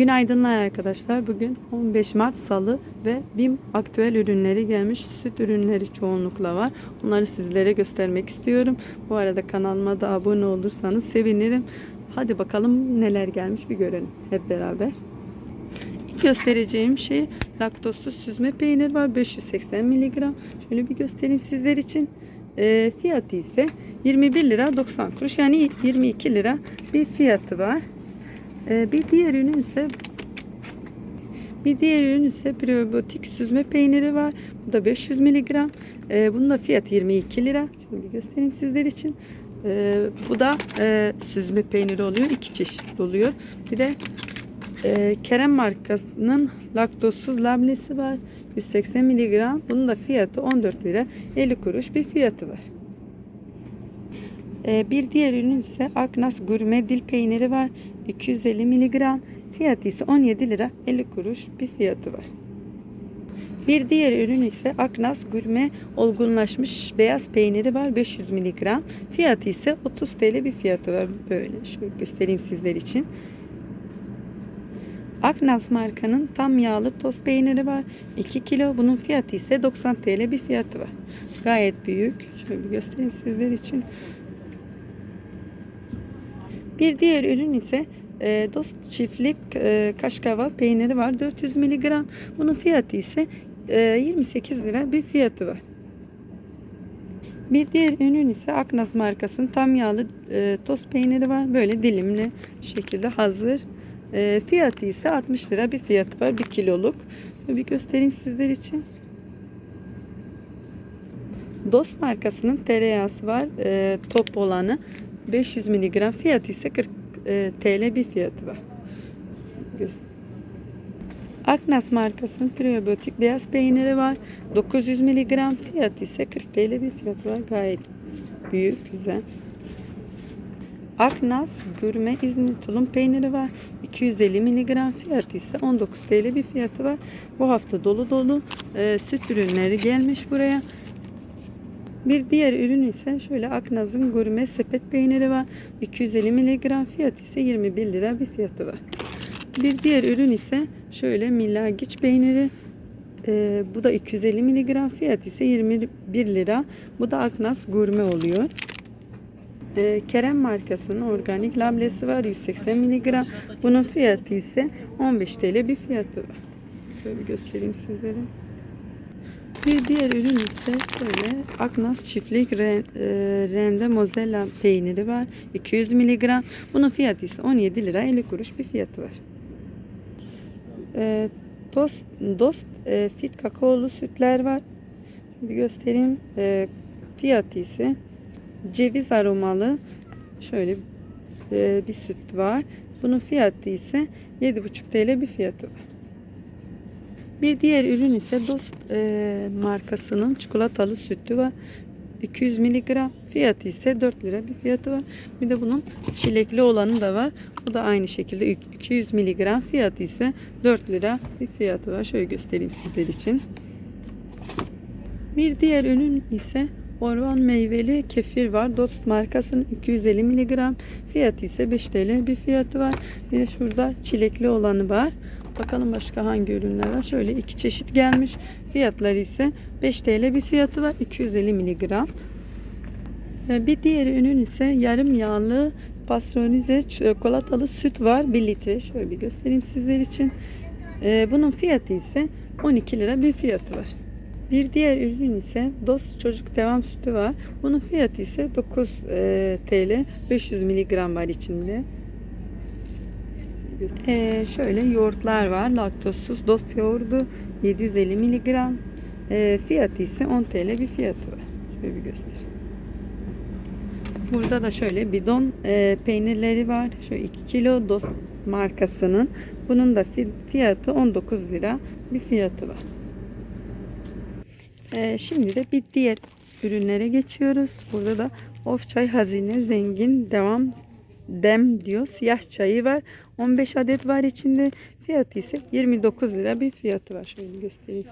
Günaydınlar arkadaşlar. Bugün 15 Mart Salı ve BİM aktüel ürünleri gelmiş. Süt ürünleri çoğunlukla var. Onları sizlere göstermek istiyorum. Bu arada kanalıma da abone olursanız sevinirim. Hadi bakalım neler gelmiş bir görelim hep beraber. İlk göstereceğim şey laktozsuz süzme peynir var. 580 miligram. Şöyle bir göstereyim sizler için. E, fiyatı ise 21 lira 90 kuruş. Yani 22 lira bir fiyatı var. Ee, bir diğer ürün ise bir diğer ürün ise prebiyotik süzme peyniri var. Bu da 500 miligram. Ee, bunun da fiyatı 22 lira. Bir göstereyim sizler için. Ee, bu da e, süzme peyniri oluyor. iki çeşit oluyor. Bir de e, Kerem markasının laktozsuz lablesi var. 180 miligram. Bunun da fiyatı 14 lira 50 kuruş bir fiyatı var. Ee, Bir diğer ürün ise Aknas Gurme Dil Peyniri var. 250 miligram. Fiyatı ise 17 lira 50 kuruş bir fiyatı var. Bir diğer ürün ise Aknas Gurme Olgunlaşmış Beyaz Peyniri var. 500 miligram. Fiyatı ise 30 TL bir fiyatı var. Böyle şöyle göstereyim sizler için. Aknas markanın tam yağlı toz peyniri var. 2 kilo. Bunun fiyatı ise 90 TL bir fiyatı var. Gayet büyük. Şöyle göstereyim sizler için. Bir diğer ürün ise e, Dost çiftlik e, kaşkava peyniri var. 400 miligram. Bunun fiyatı ise e, 28 lira bir fiyatı var. Bir diğer ürün ise Aknas markasının tam yağlı e, toz peyniri var. Böyle dilimli şekilde hazır. E, fiyatı ise 60 lira bir fiyatı var. 1 kiloluk. Bir göstereyim sizler için. Dost markasının tereyağısı var. E, top olanı. 500 miligram fiyatı ise 40 e, TL bir fiyatı var. Aknas markasının prebiyotik beyaz peyniri var. 900 miligram fiyatı ise 40 TL bir fiyatı var. Gayet büyük, güzel. Aknas gürme İzmir tulum peyniri var. 250 miligram fiyatı ise 19 TL bir fiyatı var. Bu hafta dolu dolu e, süt ürünleri gelmiş buraya. Bir diğer ürün ise şöyle Aknaz'ın gurme sepet peyniri var. 250 miligram fiyatı ise 21 lira bir fiyatı var. Bir diğer ürün ise şöyle Milagiç peyniri. Ee, bu da 250 miligram fiyatı ise 21 lira. Bu da Aknaz gurme oluyor. Ee, Kerem markasının organik lablesi var 180 miligram. Bunun fiyatı ise 15 TL bir fiyatı var. Şöyle göstereyim sizlere. Bir diğer ürün ise böyle Aknas çiftlik e, rende mozzarella peyniri var. 200 miligram. Bunun fiyatı ise 17 lira 50 kuruş bir fiyatı var. E, tost, dost e, fit kakaolu sütler var. Bir göstereyim. E, fiyatı ise ceviz aromalı şöyle bir süt var. Bunun fiyatı ise 7,5 TL bir fiyatı var. Bir diğer ürün ise Dost e, markasının çikolatalı sütü var. 200 miligram. Fiyatı ise 4 lira bir fiyatı var. Bir de bunun çilekli olanı da var. O da aynı şekilde 200 miligram. Fiyatı ise 4 lira bir fiyatı var. Şöyle göstereyim sizler için. Bir diğer ürün ise Orman meyveli kefir var. Dost markasının 250 miligram. Fiyatı ise 5 TL bir fiyatı var. Bir de şurada çilekli olanı var. Bakalım başka hangi ürünler var. Şöyle iki çeşit gelmiş. Fiyatları ise 5 TL bir fiyatı var. 250 miligram. Ee, Bir diğer ürün ise yarım yağlı pastronize çikolatalı süt var. 1 litre. Şöyle bir göstereyim sizler için. Ee, Bunun fiyatı ise 12 lira bir fiyatı var. Bir diğer ürün ise Dost Çocuk Devam Sütü var. Bunun fiyatı ise 9 e, TL 500 miligram var içinde. E, şöyle yoğurtlar var. Laktozsuz Dost yoğurdu 750 miligram. E, fiyatı ise 10 TL bir fiyatı var. Şöyle bir göstereyim. Burada da şöyle bidon e, peynirleri var. Şöyle 2 kilo Dost markasının. Bunun da fi- fiyatı 19 lira bir fiyatı var. Ee, şimdi de bir diğer ürünlere geçiyoruz. Burada da of çay hazine zengin devam dem diyor. Siyah çayı var. 15 adet var içinde. Fiyatı ise 29 lira bir fiyatı var. Şöyle göstereyim.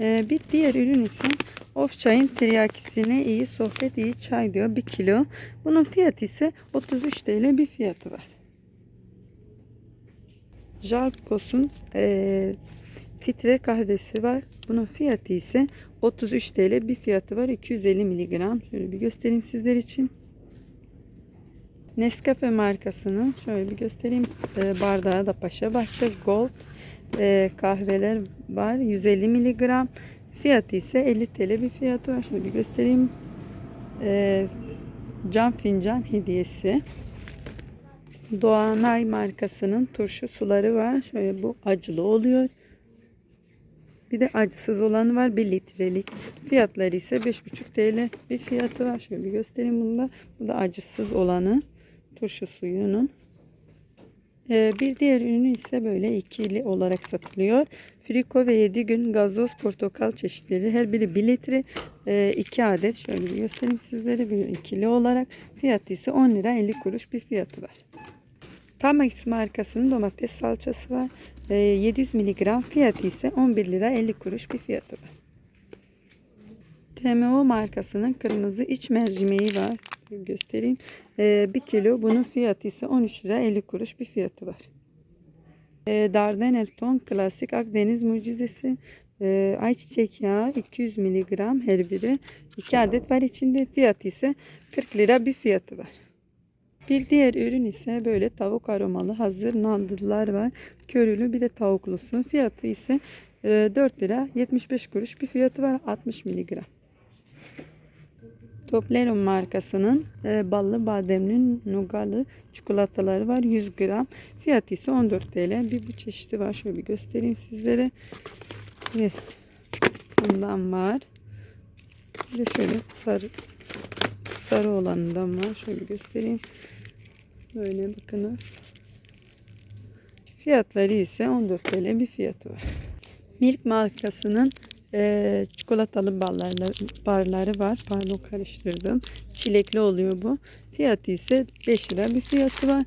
Ee, bir diğer ürün ise of çayın tiryakisine iyi sohbet iyi çay diyor. 1 kilo. Bunun fiyatı ise 33 TL bir fiyatı var. Jalkos'un e, fitre kahvesi var. Bunun fiyatı ise 33 TL. Bir fiyatı var 250 miligram. Şöyle bir göstereyim sizler için. Nescafe markasının şöyle bir göstereyim. E, bardağı da Paşa Bahçe Gold e, kahveler var. 150 miligram. Fiyatı ise 50 TL bir fiyatı var. Şöyle bir göstereyim. E, cam fincan hediyesi. Doğanay markasının turşu suları var. Şöyle bu acılı oluyor. Bir de acısız olanı var 1 litrelik. Fiyatları ise 5,5 TL bir fiyatı var. Şöyle bir göstereyim bunu da. Bu da acısız olanı. Turşu suyunun. Ee, bir diğer ürünü ise böyle ikili olarak satılıyor. Friko ve 7 gün gazoz portakal çeşitleri. Her biri 1 litre 2 adet. Şöyle bir göstereyim sizlere. Bir ikili olarak. Fiyatı ise 10 lira 50 kuruş bir fiyatı var. Tamax markasının domates salçası var. Ee, 700 miligram fiyatı ise 11 lira 50 kuruş bir fiyatı var. TMO markasının kırmızı iç mercimeği var. Bir göstereyim. Ee, 1 kilo bunun fiyatı ise 13 lira 50 kuruş bir fiyatı var. Ee, Dardanel ton klasik Akdeniz mucizesi ee, ayçiçek yağı 200 miligram her biri 2 adet var içinde fiyatı ise 40 lira bir fiyatı var. Bir diğer ürün ise böyle tavuk aromalı hazır nandırlar var. Körülü bir de tavuklusu. Fiyatı ise e, 4 lira 75 kuruş bir fiyatı var 60 miligram. Toblerone markasının e, ballı bademli nugalı çikolataları var 100 gram. Fiyatı ise 14 TL. Bir bu çeşidi var. Şöyle bir göstereyim sizlere. Ve bundan var. Bir de şöyle sarı sarı olanından var. Şöyle göstereyim. Böyle bakınız. Fiyatları ise 14 TL bir fiyatı var. Milk markasının e, çikolatalı barları, barları var. Pardon karıştırdım. Çilekli oluyor bu. Fiyatı ise 5 lira bir fiyatı var.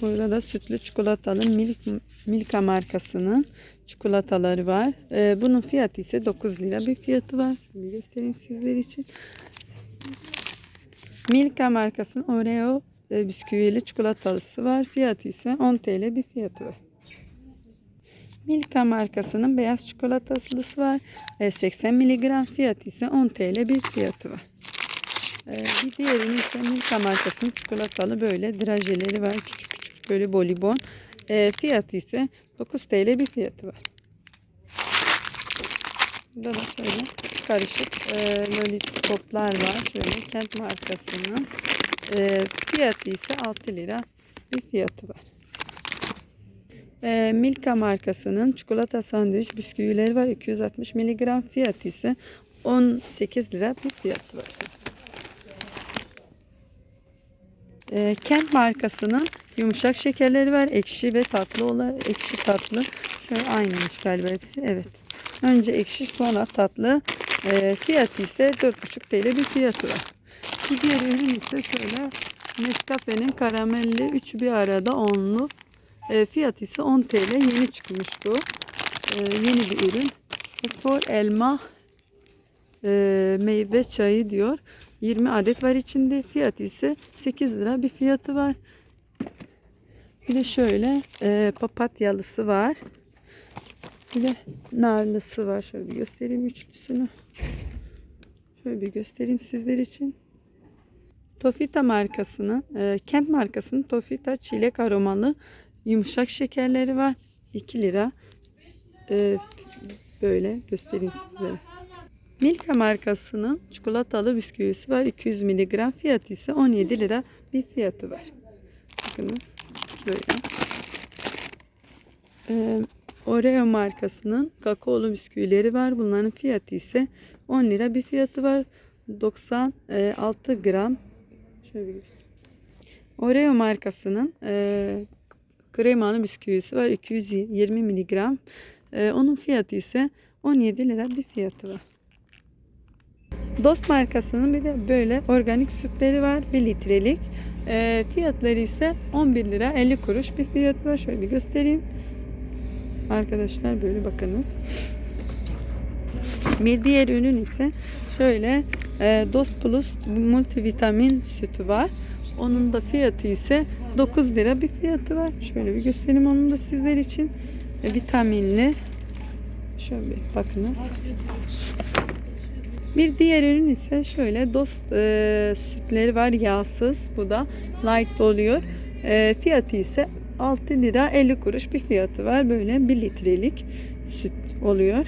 Burada da sütlü çikolatalı Milk, Milka markasının çikolataları var. E, bunun fiyatı ise 9 lira bir fiyatı var. Bir göstereyim sizler için. Milka markasının Oreo e, bisküvili çikolatalısı var. Fiyatı ise 10 TL bir fiyatı var. Milka markasının beyaz çikolatası var. E, 80 mg fiyatı ise 10 TL bir fiyatı var. E, bir diğerinin ise Milka markasının çikolatalı böyle drajeleri var. Küçük küçük böyle bolibon. E, fiyatı ise 9 TL bir fiyatı var. Burada da şöyle karışık e, lollipoplar var. Şöyle Kent markasının. E, fiyatı ise 6 lira bir fiyatı var. E, Milka markasının çikolata sandviç bisküvileri var. 260 mg fiyatı ise 18 lira bir fiyatı var. E, Kent markasının yumuşak şekerleri var. Ekşi ve tatlı olan ekşi tatlı. Şöyle aynıymış galiba hepsi. Evet. Önce ekşi sonra tatlı. E, fiyatı ise 4,5 TL bir fiyatı var. Bir diğer ürün ise şöyle Nescafe'nin karamelli 3 bir arada onlu. E, fiyatı ise 10 TL. Yeni çıkmış bu. E, yeni bir ürün. For elma e, meyve çayı diyor. 20 adet var içinde. Fiyatı ise 8 lira bir fiyatı var. Bir de şöyle e, papatyalısı var. Bir de narlısı var. Şöyle bir göstereyim üçlüsünü. Şöyle bir göstereyim sizler için. Tofita markasının, e, Kent markasının Tofita çilek aromalı yumuşak şekerleri var. 2 lira. E, böyle göstereyim sizlere. Milka markasının çikolatalı bisküvisi var. 200 mg fiyatı ise 17 lira bir fiyatı var. Bakınız böyle. Ee, Oreo markasının kakaolu bisküvileri var. Bunların fiyatı ise 10 lira bir fiyatı var. 96 gram. Şöyle bir göstereyim. Oreo markasının e, kremalı bisküvisi var. 220 mg. E, onun fiyatı ise 17 lira bir fiyatı var. Dost markasının bir de böyle organik sütleri var. 1 litrelik. E, fiyatları ise 11 lira 50 kuruş bir fiyat var. Şöyle bir göstereyim. Arkadaşlar böyle bakınız. Bir diğer ürün ise şöyle e, Dost Plus multivitamin sütü var. Onun da fiyatı ise 9 lira bir fiyatı var. Şöyle bir göstereyim onu da sizler için. Vitaminli. Şöyle bir bakınız. Bir diğer ürün ise şöyle dost e, sütleri var yağsız. Bu da light oluyor. E, fiyatı ise 6 lira 50 kuruş bir fiyatı var. Böyle 1 litrelik süt oluyor.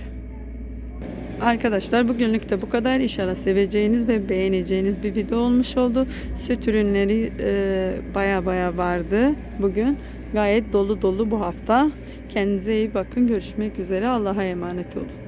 Arkadaşlar bugünlük de bu kadar. İnşallah seveceğiniz ve beğeneceğiniz bir video olmuş oldu. Süt ürünleri e, baya baya vardı bugün. Gayet dolu dolu bu hafta. Kendinize iyi bakın. Görüşmek üzere. Allah'a emanet olun.